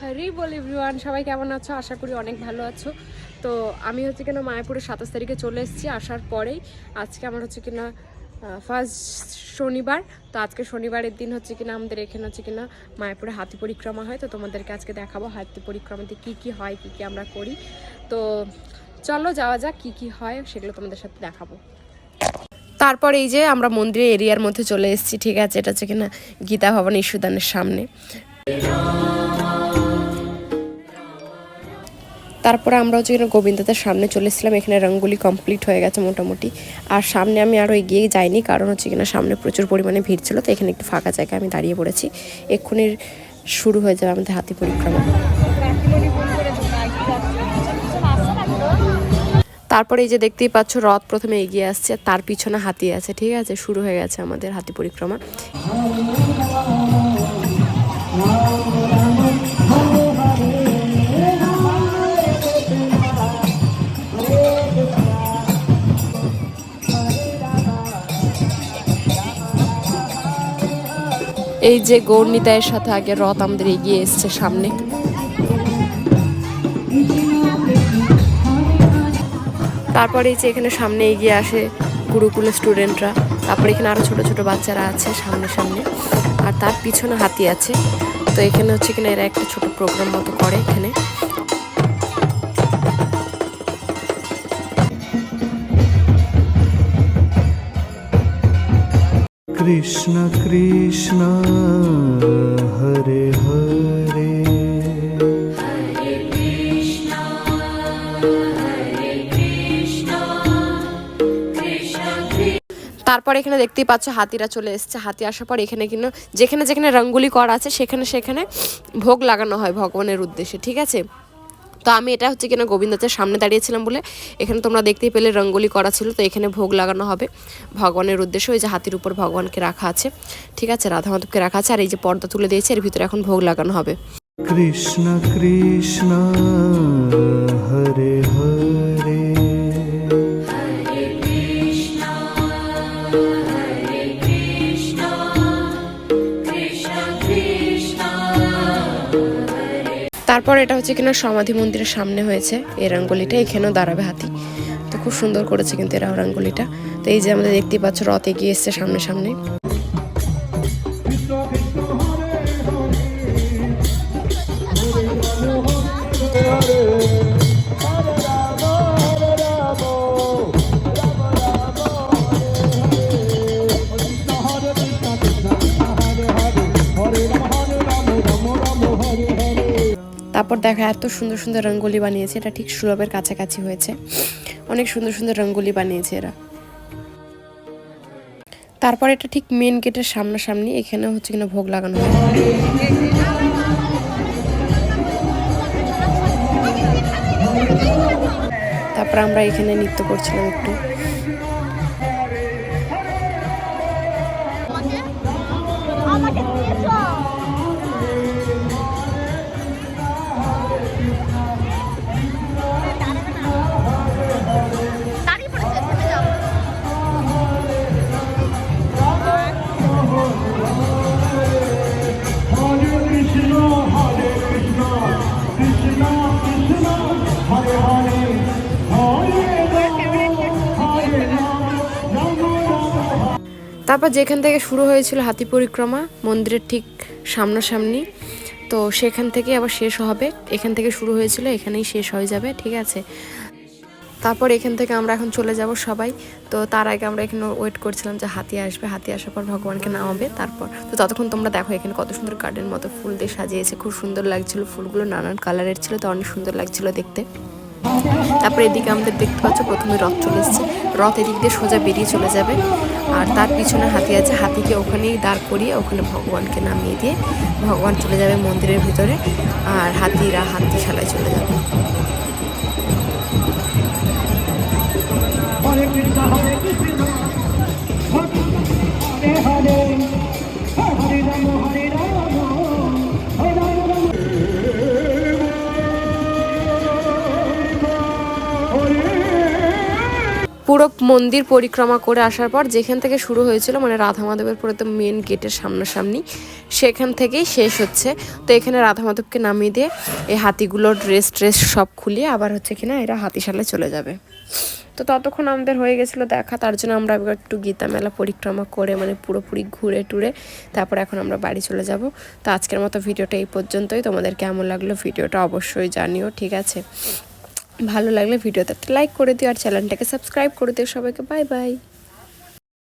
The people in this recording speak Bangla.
হ্যারি বল এভরিওয়ান, সবাই কেমন আছো? আশা করি অনেক ভালো আছো। তো আমি হচ্ছে কিনা মায়াপুরে সাতাশ তারিখে চলে এসেছি, আসার পরেই। আজকে আমার হচ্ছে কিনা ফার্স্ট শনিবার। তো আজকে শনিবারের দিন হচ্ছে কিনা আমাদের এখানে হচ্ছে কিনা মায়াপুরে হাতি পরিক্রমা হয়। তো তোমাদেরকে আজকে দেখাবো হাতি পরিক্রমাতে কী কী হয়, কী কী আমরা করি। তো চলো যাওয়া যাক কী কী হয়, সেগুলো তোমাদের সাথে দেখাবো। তারপর এই যে আমরা মন্দিরের এরিয়ার মধ্যে চলে এসেছি, ঠিক আছে? এটা হচ্ছে কিনা গীতা ভবন ইস্যুদানের সামনে। তারপরে আমরা হচ্ছে এখানে গোবিন্দদের সামনে চলে এসেছিলাম, এখানে রঙ্গোলি কমপ্লিট হয়ে গেছে মোটামুটি। আর সামনে আমি আরও এগিয়ে যাইনি, কারণ হচ্ছে কিনা সামনে প্রচুর পরিমাণে ভিড় ছিল, তো এখানে একটু ফাঁকা জায়গায় আমি দাঁড়িয়ে পড়েছি। এক্ষুনি শুরু হয়ে যাবে আমাদের হাতি পরিক্রমা। তারপরে এই যে দেখতেই পাচ্ছ, রথ প্রথমে এগিয়ে আসছে, তার পিছনে হাতি আছে, ঠিক আছে? শুরু হয়ে গেছে আমাদের হাতি পরিক্রমা। এই যে গৌরনিতায়ের সাথে আগে রথ আমাদের এগিয়ে এসছে সামনে। তারপরে এই যে এখানে সামনে এগিয়ে আসে গুরুকুলের স্টুডেন্টরা। তারপরে এখানে আরও ছোট ছোট বাচ্চারা আছে সামনে সামনে। আর তার পিছনে হাতি আছে। তো এখানে হচ্ছে কিনা এরা একটা ছোট প্রোগ্রাম মতো করে এখানে। কৃষ্ণ কৃষ্ণ হরে হরে। তারপর এখানে দেখতেই পাচ্ছ হাতিরা চলে এসছে। হাতি আসার পর এখানে কিন্তু যেখানে যেখানে রঙ্গুলি করা আছে সেখানে সেখানে ভোগ লাগানো হয় ভগবানের উদ্দেশ্যে ঠিক আছে? তো আমি এটা হচ্ছে কিনা গোবিন্দাচের সামনে দাঁড়িয়েছিলাম বলে এখানে তোমরা দেখতেই পেলে রঙ্গোলি করা ছিল, তো এখানে ভোগ লাগানো হবে। ভগবানের উদ্দেশ্যে ওই যে হাতির উপর ভগবানকে রাখা আছে। ঠিক আছে রাধা মাধবকে রাখা আছে, আর এই যে পর্দা তুলে দিয়েছে, এর ভিতরে এখন ভোগ লাগানো হবে। কৃষ্ণ কৃষ্ণ, হরে হরে। তারপর এটা হচ্ছে কিনা সমাধি মন্দিরের সামনে হয়েছে, এই রঙ্গোলিটা, এখানেও দাঁড়াবে হাতি। তো খুব সুন্দর করেছে কিন্তু এরা রঙ্গোলিটা। তো এই যে আমরা দেখতে পাচ্ছ, রথ এগিয়ে এসছে সামনে সামনে তারপর দেখা এত সুন্দর সুন্দর রঙ্গোলি বানিয়েছে, এটা ঠিক সুলভের কাছাকাছি হয়েছে। অনেক সুন্দর সুন্দর রঙ্গোলি বানিয়েছে এরা। তারপর এটা ঠিক মেন গেটের সামনাসামনি এখানে হচ্ছে কিনা ভোগ লাগানো হয়। তারপর আমরা এখানে নৃত্য করছিলাম একটু। তারপর যেখান থেকে শুরু হয়েছিল হাতি পরিক্রমা, মন্দিরের ঠিক সামনাসামনি, তো সেখান থেকে আবার শেষ হবে। এখান থেকে শুরু হয়েছিল, এখানেই শেষ হয়ে যাবে, ঠিক আছে? তারপর এখান থেকে আমরা এখন চলে যাব সবাই। তো তার আগে আমরা এখানে ওয়েট করছিলাম যে হাতি আসবে। হাতি আসার পর ভগবানকে নামাবে, তারপর তো ততক্ষণ তোমরা দেখো এখানে কত সুন্দর গার্ডেন মতো ফুল দিয়ে সাজিয়েছে। খুব সুন্দর লাগছিল। ফুলগুলো নানান কালারের ছিল, তো অনেক সুন্দর লাগছিল দেখতে। তারপরে এদিকে আমাদের দেখতে পাচ্ছ প্রথমে রথ চলে এসছে। রথ এদিক দিয়ে সোজা বেরিয়ে চলে যাবে। আর তার পিছনে হাতি আছে। হাতিকে ওখানেই দাঁড় করিয়ে ওখানে ভগবানকে নামিয়ে দিয়ে ভগবান চলে যাবে মন্দিরের ভিতরে। আর হাতিরা হাতি খেলায় চলে যাবে। পুরো মন্দির পরিক্রমা করে আসার পর যেখান থেকে শুরু হয়েছিল মানে রাধা মাধবের পুরো তো মেন গেটের সামনাসামনি, সেখান থেকেই শেষ হচ্ছে। তো এখানে রাধা মাধবকে নামিয়ে দিয়ে এই হাতিগুলোর ড্রেস ট্রেস সব খুলিয়ে আবার হচ্ছে কিনা এরা হাতিশালে চলে যাবে। তো ততক্ষণ আমাদের হয়ে গেছিল দেখা, তার জন্য আমরা একটু গীতা মেলা পরিক্রমা করে মানে পুরোপুরি ঘুরে টুরে, তারপর এখন আমরা বাড়ি চলে যাব। তো আজকের মতো ভিডিওটা এই পর্যন্তই। তোমাদের কেমন লাগল ভিডিওটা অবশ্যই জানিও, ঠিক আছে? ভালো লাগলে ভিডিওতে লাইক করে দিও আর চ্যানেলটাকে সাবস্ক্রাইব করে দিও সবাইকে। Bye bye